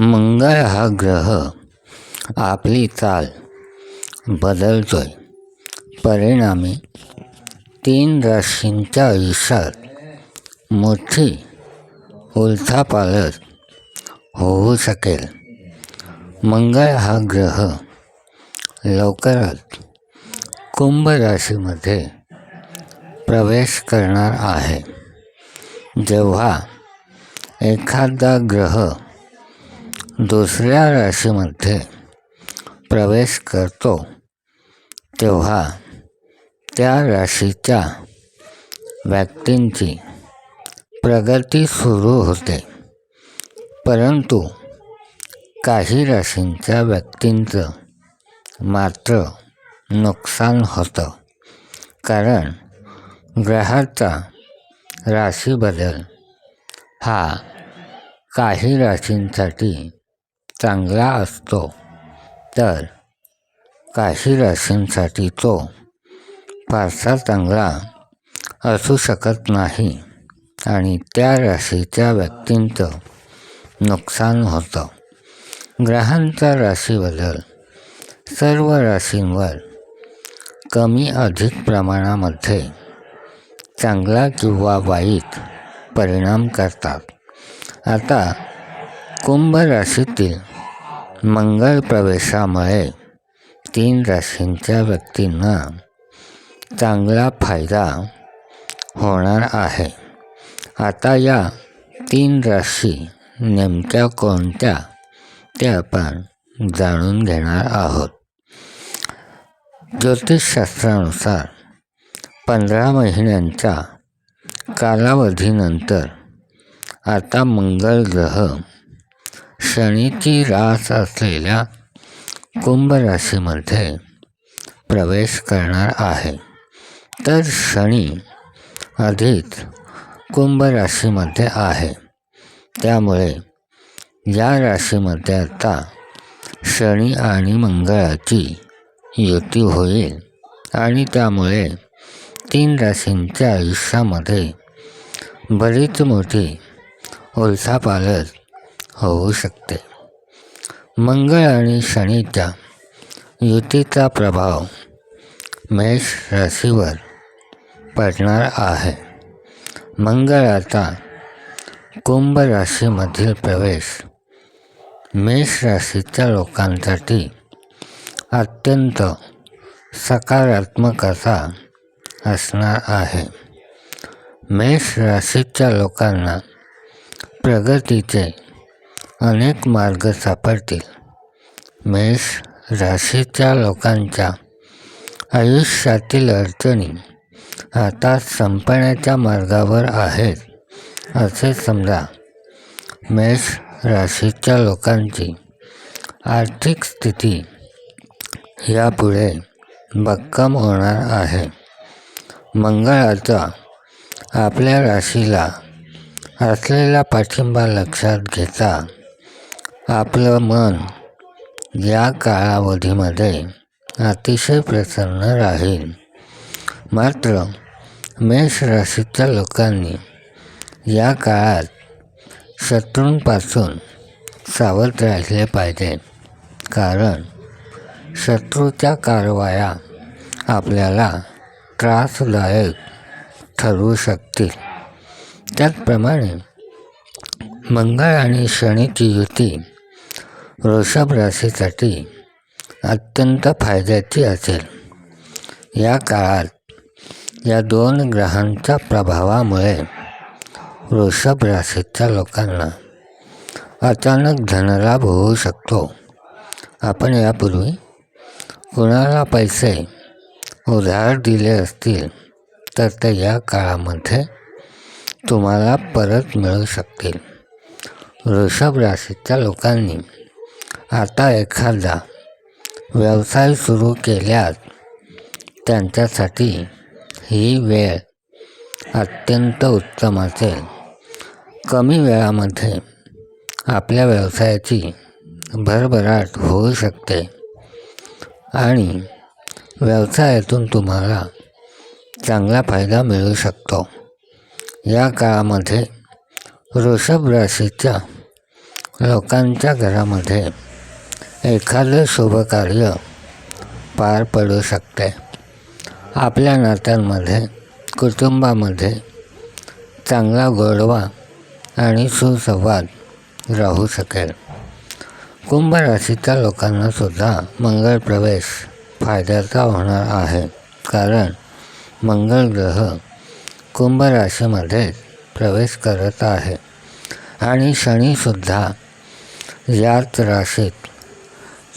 मंगळ हा ग्रह आपली चाल बदलतोय. परिणामी तीन राशींच्या आयुष्यात मोठी उलथापालथ होऊ शकेल. मंगळ हा ग्रह लवकरच कुंभ राशीमध्ये प्रवेश करणार आहे. जेव्हा एखादा ग्रह दुसऱ्या राशीमध्ये प्रवेश करतो. तेव्हा त्या राशीच्या व्यक्तींची प्रगती सुरू होते. परंतु काही राशींच्या व्यक्तींचं मात्र नुकसान होतं. कारण ग्रहाचा राशी बदल हा काही राशींसाठी चांगला असतो. तर काही राशींसाठी तो फारसा चांगला असू शकत नाही आणि त्या राशीच्या व्यक्तींचं नुकसान होतं. ग्रहांचा राशी बदल सर्व राशींवर कमी अधिक प्रमाणामध्ये चांगला किंवा वाईट परिणाम करतात. आता कुंभ राशीतील मंगळ प्रवेशामुळे तीन राशींच्या व्यक्तींना चांगला फायदा होणार आहे. आता या तीन राशी नेमक्या कोणत्या ते आपण जाणून घेणार आहोत. ज्योतिषशास्त्रानुसार पंधरा महिन्यांच्या कालावधीनंतर आता मंगळ ग्रह शनीची रास असलेल्या कुंभ राशीमध्ये प्रवेश करणार आहे. तर शनी अधिक कुंभ राशीमध्ये आहे. त्यामुळे या राशीमध्ये आता शनी आणि मंगळाची युती होईल आणि त्यामुळे तीन राशींच्या आयुष्यामध्ये बरीच मोठी उलथापालथ होऊ शकते. मंगळ आणि शनीच्या युतीचा प्रभाव मेष राशीवर पडणार आहे. मंगळाचा कुंभ राशीमधील प्रवेश मेष राशीच्या लोकांसाठी अत्यंत सकारात्मक असा असणार आहे. मेष राशीच्या लोकांना प्रगतीचे अनेक मार्ग सापडतील. मेष राशीच्या लोकांच्या आयुष्यातील अडचणी आता संपण्याच्या मार्गावर आहेत असे समजा. मेष राशीच्या लोकांची आर्थिक स्थिती यापुढे भक्कम होणार आहे. मंगळाचा आपल्या राशीला असलेला पाठिंबा लक्षात घेता आपलं मन या कालावधीमध्ये अतिशय प्रसन्न राहील. मात्र मेष राशीच्या लोकांनी या काळात शत्रूंपासून सावध राहिले पाहिजे. कारण शत्रूच्या कारवाया आपल्याला त्रासदायक ठरू शकतील. त्याचप्रमाणे मंगळ आणि शनीची युती वृषभ राशीसाठी अत्यंत फायद्याची असेल. या काळात या दोन ग्रहांच्या प्रभावामुळे वृषभ राशीच्या लोकांना अचानक धनलाभ होऊ शकतो. आपण यापूर्वी कुणाला पैसे उधार दिले असतील तर ते या काळामध्ये तुम्हाला परत मिळू शकतील. वृषभ राशीच्या लोकांनी आता एखादा व्यवसाय सुरू केल्यास त्यांच्यासाठी ही वेळ अत्यंत उत्तम असेल. कमी वेळामध्ये आपल्या व्यवसायाची भरभराट होऊ शकते आणि व्यवसायातून तुम्हाला चांगला फायदा मिळू शकतो. या काळामध्ये वृषभ राशीच्या लोकांच्या घरामध्ये एखादं शुभकार्य पार पडू शकते. आपल्या नात्यांमध्ये कुटुंबामध्ये चांगला गोडवा आणि सुसंवाद राहू शकेल. कुंभ राशीच्या लोकांनासुद्धा मंगळ प्रवेश फायद्याचा होणार आहे. कारण मंगळ ग्रह कुंभ राशीमध्ये प्रवेश करत आहे. आणि शनीसुद्धा याच राशीत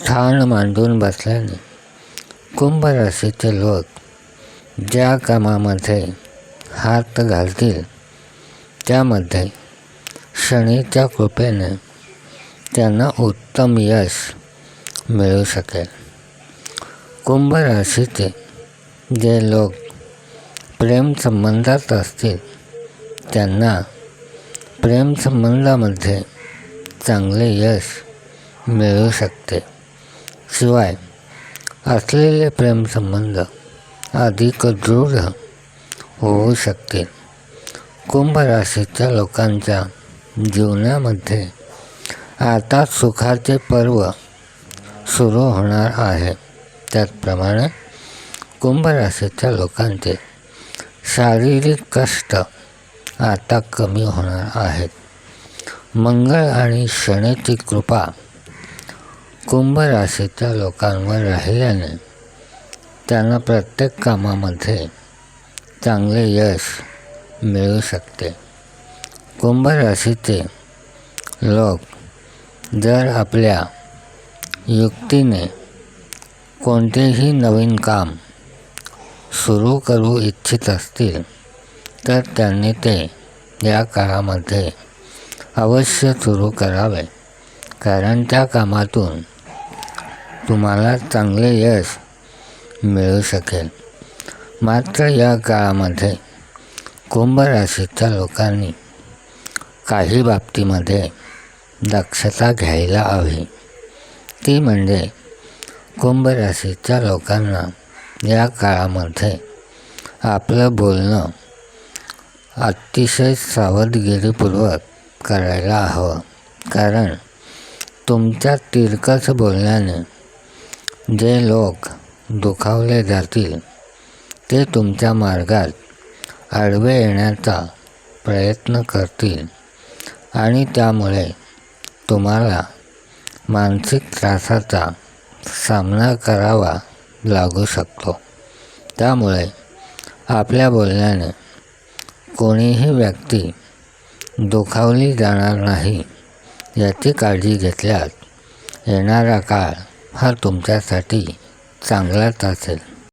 ठाण मांडून बसल्याने कुंभ राशीचे लोक ज्या कामामध्ये हात घालतील त्यामध्ये शनीच्या कृपेने त्यांना उत्तम यश मिळू शकेल. कुंभ राशीचे जे लोक प्रेम संबंधात असतील त्यांना प्रेम संबंधामध्ये चांगले यश मिळू शकते. शिवाय असलेले प्रेमसंबंध अधिक दृढ होऊ शकतील कुंभ राशीच्या लोकांच्या जीवनामध्ये आता सुखाचे पर्व सुरू होणार आहे. त्याचप्रमाणे कुंभ राशीच्या लोकांचे शारीरिक कष्ट आता कमी होणार आहेत. मंगळ आणि शनीची कृपा कुंभ राशीच्या लोकांवर राहिल्याने त्यांना प्रत्येक कामामध्ये चांगले यश मिळू शकते. कुंभ राशीचे लोक जर आपल्या युक्तीने कोणतेही नवीन काम सुरू करू इच्छित असतील तर त्यांनी ते या काळामध्ये अवश्य सुरू करावे. कारण त्या कामातून तुम्हाला चांगले यश मिळू शकेल. मात्र या काळामध्ये कुंभ राशीच्या लोकांनी काही बाबतीमध्ये दक्षता घ्यायला हवी. ती म्हणजे कुंभ राशीच्या लोकांना या काळामध्ये आपलं बोलणं अतिशय सावधगिरीपूर्वक करायला हवं. कारण तुमच्या तिरकस बोलण्याने जे लोक दुखावले जातील ते तुमच्या मार्गात आडवे येण्याचा प्रयत्न करतील आणि त्यामुळे तुम्हाला मानसिक त्रासाचा सामना करावा लागू शकतो. त्यामुळे आपल्या बोलण्याने कोणीही व्यक्ती दुखावली जाणार नाही याची काळजी घेतल्यास येणारा काळ हा तुमच्यासाठी चांगलाच असेल.